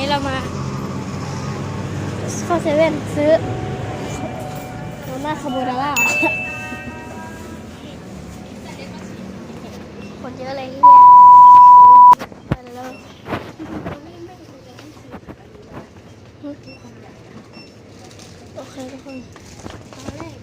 นี้เรามาเข้าเซเว่นซื้อมาม่าคาโบนาร่าคนเยอะเลยที่เนี่ยโอเคทุกคนตอนแรก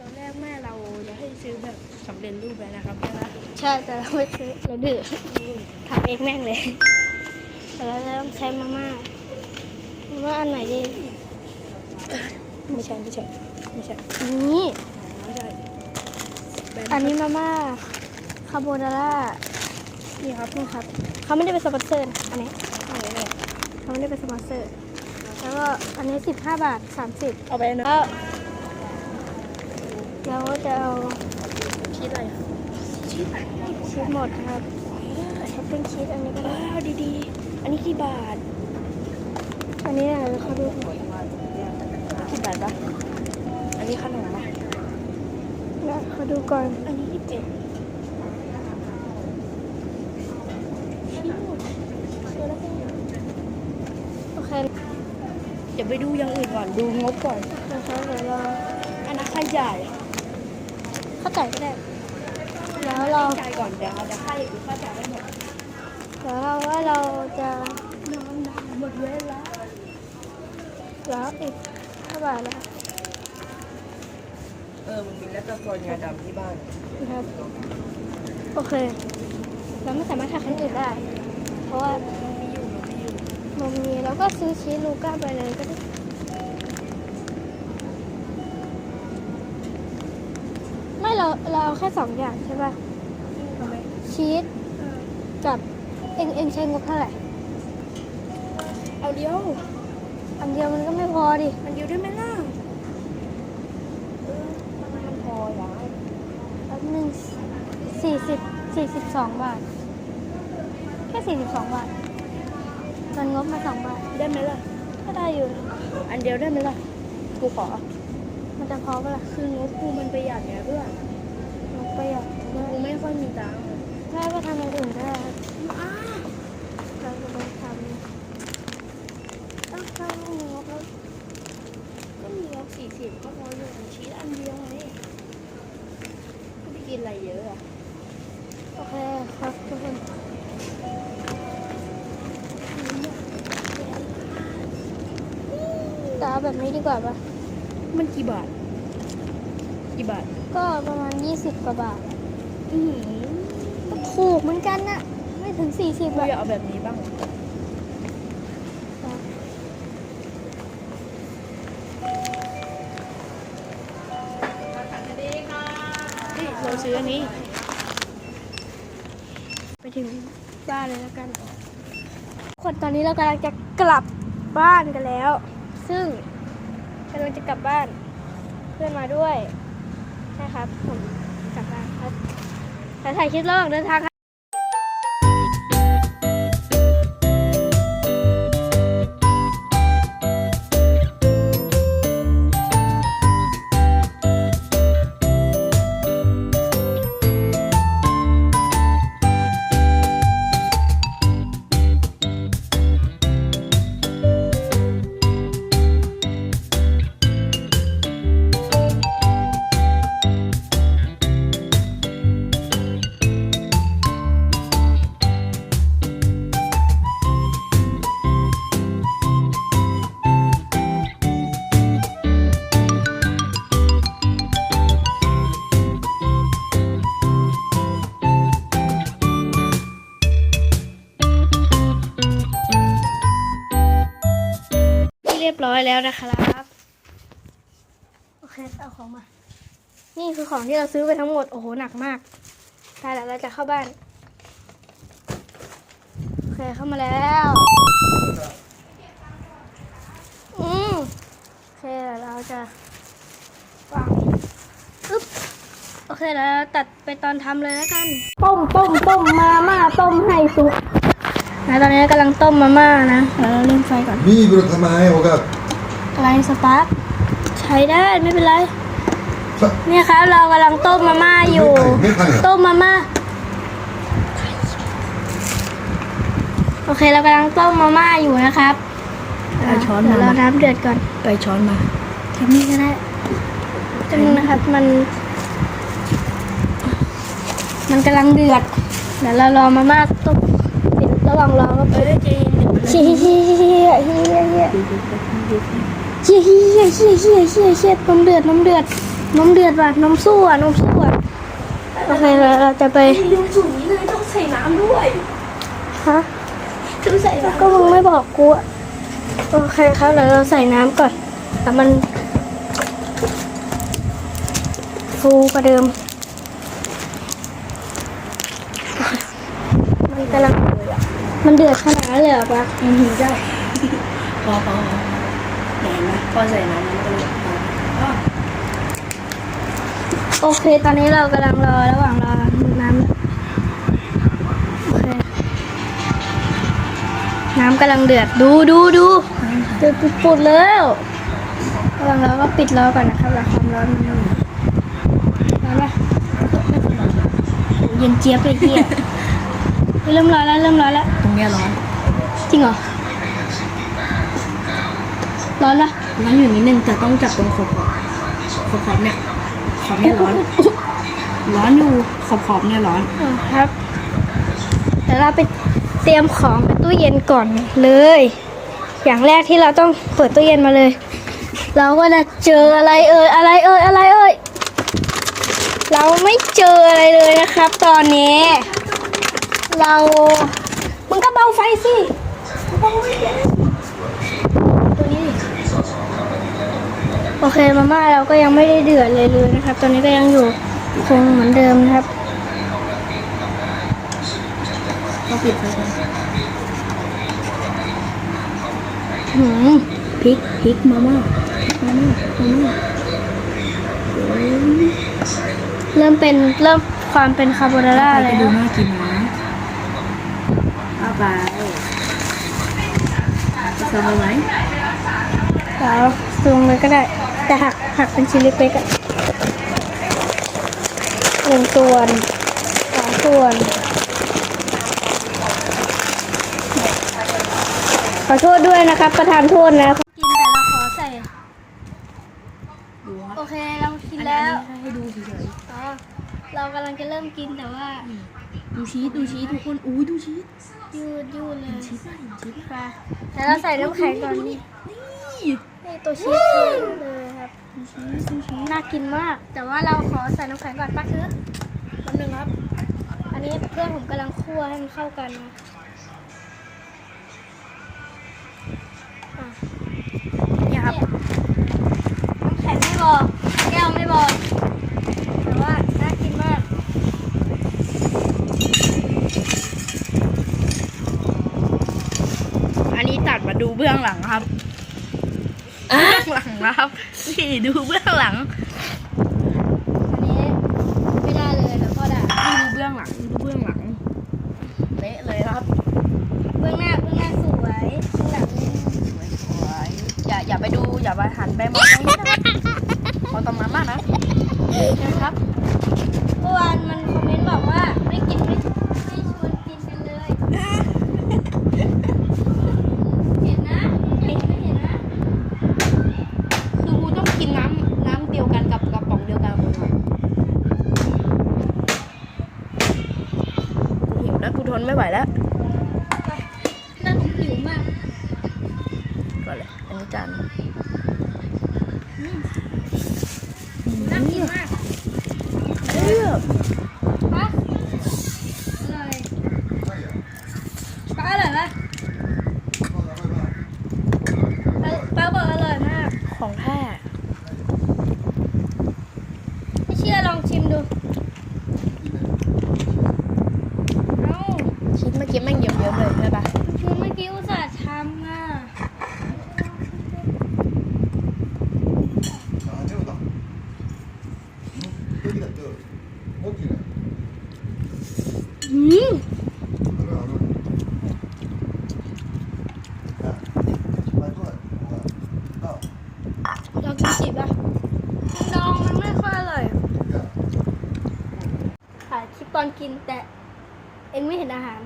ตอนแรกแม่เราจะให้ซื้อแบบสำเร็จรูปไปนะครับใช่ไหมใช่แต่เราไม่ซื้อเราดื้อทำเองแม่งเลย แต่เราจะต้องใช้มาม่ามาม่าอันไหนดีไม่ใช่ไม่ใช่ไม่ใช่อันนี้ไม่ใช่แบรนด์อันนี้มาม่าคาโบนาร่านี่ครับนี่ครับเขาไม่ได้เป็นสปอนเซอร์นะอันนี้เขาไม่ได้เป็นสปอนเซอร์ แล้วก็อันนี้15บาท30เอาไปนะแล้วเราก็จะเอาคิดอะไรครับชีสหมดครับช้อปปิ้งชีสอันนี้ก็ได้ว้าวดีๆ อันนี้กี่บาท อันนี้นะเขาดูกี่บาทปะอันนี้ขนมปะนะเขาดูก่อน อันนี้ยี่สิบเอ็ดชิ้นหมดซื้อแล้วก็โอเค เดี๋ยวไปดูอย่างอื่นก่อน ดูงบก่อนนะคะเดี๋ยวเราอันนั้นค่าใหญ่เข้าใจก็ได้ แล้วเราจ่ายก่อนเดี๋ยวเราจะค่าอย่างอื่นค่าจ่ายได้หมด แล้วเราว่าเราจะนอนนานหมดเวลาแล้วอีกเท่าไหร่แล้วเออมันมีแลคโตโซนงาดำที่บ้านนะครับโอเค เราไม่สามารถทำคันอื่นได้ เพราะว่ามีอยู่มีอยู่มันมีเราก็ซื้อชีสลูก้าไปเลยก็ได้ไม่เราเราเอาแค่สองอย่างใช่ป่ะทำไมชีสกับเอ็งเอ็งใช้งบเท่าไหร่ เอาเดียวอันเดียวมันก็ไม่พอดิอันเดียวได้ไหมล่ะเออมันพอแล้วแป๊บนึงสี่สิบสี่สิบสองบาท แค่สี่สิบสองบาทเงินงบมาสองบาท ได้ไหมล่ะ ก็ได้อยู่ อันเดียวได้ไหมล่ะ กูขอ มันจะพอเปะล่าคืองบกูมันประหยัดไงเพื่อนงบประหยัดกูไม่ค่อยมีตังค์แม่ก็ทำอย่างอื่นได้ครับ อ้า เราจะไปทำ ต้องเข้าห้องงบแล้วก็มีงบสี่สิบก็พออยู่ชีสอันเดียวไงก็ไม่กินอะไรเยอะอะโอเคครับทุกคนแต่เอาแบบนี้ดีกว่าปะมันกี่บาท กี่บาท ก็ประมาณ20กว่าบาทอือหือก็ถูกเหมือนกันนะไม่ถึง40กูบาทอยากเอาแบบนี้บ้าง ซื้ออันนี้ ไปถึงบ้านเลยแล้วกันคนตอนนี้เรากำลังจะกลับบ้านกันแล้ว ซึ่งกำลังจะกลับบ้านเพื่อนมาด้วยใช่ครับผมกลับบ้านครับแต่ถ่ายคลิประหว่างเดินทาง อยแล้วนะครับโอเคเอาของมา นี่คือของที่เราซื้อไปทั้งหมดโอ้โหหนักมากได้แล้วเราจะเข้าบ้านโอเคเข้ามาแล้วอืมโอเคเดี๋ยวเราจะวางอึ๊บโอเคเดี๋ยวเราตัดไปตอนทำเลยแล้วกัน ต้มต้มต้มมาม่าต้มให้สุกนะตอนนี้กำลังต้มมาม่านะเดี๋ยวเราเล่นไฟก่อน Migro tamai, Oga. อะ ไรสตาร์ทใช้ได้ไม่เป็นไร Sa- เนี่ยครับเรากำลังต้มมาม่าอยู่ไม่ทันไม่ทันเหรอต้มมาม่าโอเคเรากำลังต้มมาม่าอยู่นะครับเอาช้อนเดี๋ยวมาเราน้ำเดือดก่อน ไปช้อนมาแค่นี้ก็ได้จังนะครับมัน มันกำลังเดือดเดี๋ยวเรารอมาม่าต้มเดี๋ยวระหว่างรอก็ไปเชี่ยเชี่ยเชี่ยเชี่ยเชี่ย เชี่ยเชี่ยเชี่ยเชี่ยเชี่ยเชี่ยน้ำเดือดน้ำเดือดน้ำเดือดว่ะน้ำสู้อะน้ำสู้อะโอเคเราเราจะไปดูสูงนี้เลยต้องใส่น้ำด้วยฮะต้องใส่น้ก็มึงไม่บอกกูอะโอเคครับเดี๋ยวเราใส่น้ำก่อนแต่มัน ฟูกว่าเดิม มันกำลังมันเดือดขนาดนั้นเลยเหรอปะำอืมใช่พอพอพอ เห็นไหมพอใส่น้ำมันก็เลยพอโอเค ตอนนี้เรากำลังรอระหว่างรอน้ำโอเคน้ำกำลังเดือดดูดูดูเดือดปุดๆแล้วระหว่างรอก็ปิดรอก่อนนะครับรอความร้อนมันร้อนปะเย็นเจี๊ยบเลยเฮียเริ่มร้อนแล้วเริ่มร้อนแล้วตรงเนี้ยร้อนจริงเหรอ ร้อนปะร้อนอยู่นิดนึงแต่ต้องจับตรงขอบขอบขอบขอบเนี่ยขอบเนี่ยร้อนร้อนอยู่ขอบขอบเนี่ยร้อนอ่าครับเดี๋ยวเราไปเตรียมของในตู้เย็นก่อนเลย อย่างแรกที่เราต้องเปิดตู้เย็นมาเลย เราก็จะเจออะไรเอ่ยอะไรเอ่ยอะไรเอ่ยเราไม่เจออะไรเลยนะครับ ตอนนี้ เรา มึงก็เบาไฟสิเบาไฟสิตัวนี้ดิ โอเคมาม่าเราก็ยังไม่ได้เดือดเลยเลยนะครับ ตอนนี้ก็ยังอยู่คงเหมือนเดิมนะครับต้องปิดไฟก่อนหืมพริกพริกมาม่ามาม่ามาม่าเริ่มเป็นเริ่มความเป็นคาโบนาร่าไปแล้ดูน่ากินนะเอาไปจะทำไหมเดี๋ยวซูมเลยก็ได้ แต่หักหักเป็นชิ้นเล็กๆอะหนึ่งส่วนสองส่วน ขอโทษด้วยนะครับ ประธานโทษนะกินแต่เราขอใส่ ดูครับโอเคเรากินแล้วให้ดูเฉยอ๋อเรากำลังจะเริ่มกินแต่ว่าๆดูชีสดูชีสทุกคนอุ้ยดูชีสยืดยืดเลยชีสได้ชีสไปแต่เราใส่น้ำแข็งก่อนนี่นี่นี่ตัวชีสเลย ครับดูชีสดูชีสน่ากินมาก แต่ว่าเราขอใส่น้ำแข็งก่อนป้าคือแป๊บนึงครับ อันนี้เพื่อนผมกำลังคั่วให้มันเข้ากันนะอะนี่ครับน้ำแข็งไม่บอกแก้วไม่บอกแต่ว่าน่ากินมากอันนี้ตัดมาดูเบื้องหลังครับเบื้องหลัง นะครับ นี่ดูเบื้องหลังอันนี้ไม่ได้เลยแต่ก็ได้นี่ดูเบื้องหลังดูเบื้องหลังเละเลยครับ เบื้องหน้าเบื้องหน้าสวยเบื้องหลังนี่สวยอย่าอย่าไปดูอย่าไปหันไปมองตรงนี้นะครับมองตรงนั้นมากนะ นะครับ เมื่อวานมันคอมเมนต์บอกว่าไม่กินไม่ไม่ชวนกินกันเลย เห็นนะเห็นไม่เห็นนะ คือกูต้องกินน้ำน้ำเดียวกันกับกระป๋องเดียวกันหมดเลย กูหิวแล้วกูทนไม่ไหวแล้วนั่งหิวมากก่อนเลยอันนี้จานน่ากินมากเลือกปะอร่อยปะอร่อยปะป้าบอกอร่อยมาก ของแท้ ลองกินสิบอะดองมันไม่ค่อยอร่อยถ่ายคลิปตอนกินแต่ เองไม่เห็นอาหาร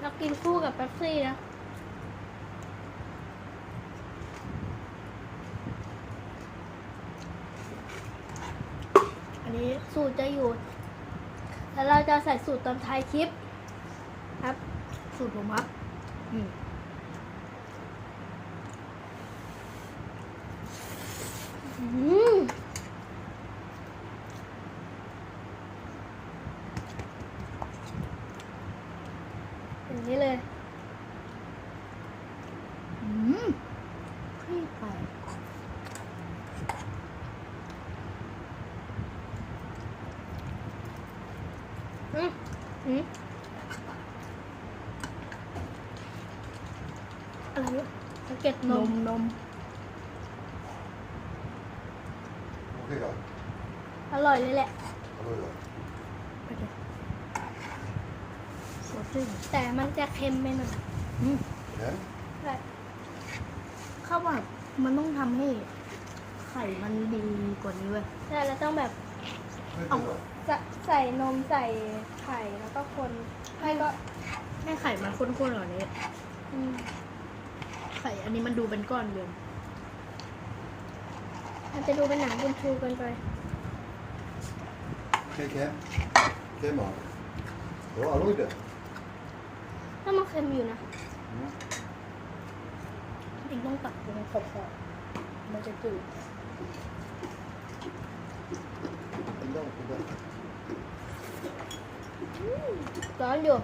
เรากินคู่กับเป๊ปซี่นะ นี้สูตรจะอยู่ แล้วเราจะใส่สูตรตอนท้ายคลิป ครับ สูตรผมครับอืม อืมอย่างนี้เลย อืมพี่ไป อืมอืม อะไระสะเก็ดนมนมโอเครออร่อยเลยแหละ อร่อยเหรอไปเลยสดชื่นแต่มันจะเค็มไปหน่อยอืมนะแบบข้าวแบบมันต้องทำให้ไข่มันดีกว่านี้เว้ย ใช่แล้วต้องแบบเอจะใส่นมใส่ไข่แล้วก็คนให้ก็ให้ไข่มันข้นๆหล่านี้อืม ใส่ อันนี้มันดูเป็นก้อนเดียวอาจะดูเป็นหนังบุญชูกันไป Geen kem? Kem al. Oh, alloy de. ถ้ามันเค็มอยู่นะ Ja. จริงต้องตัดตรงขอบๆมันจะจืด En dan, en dan. ร้อนอยู่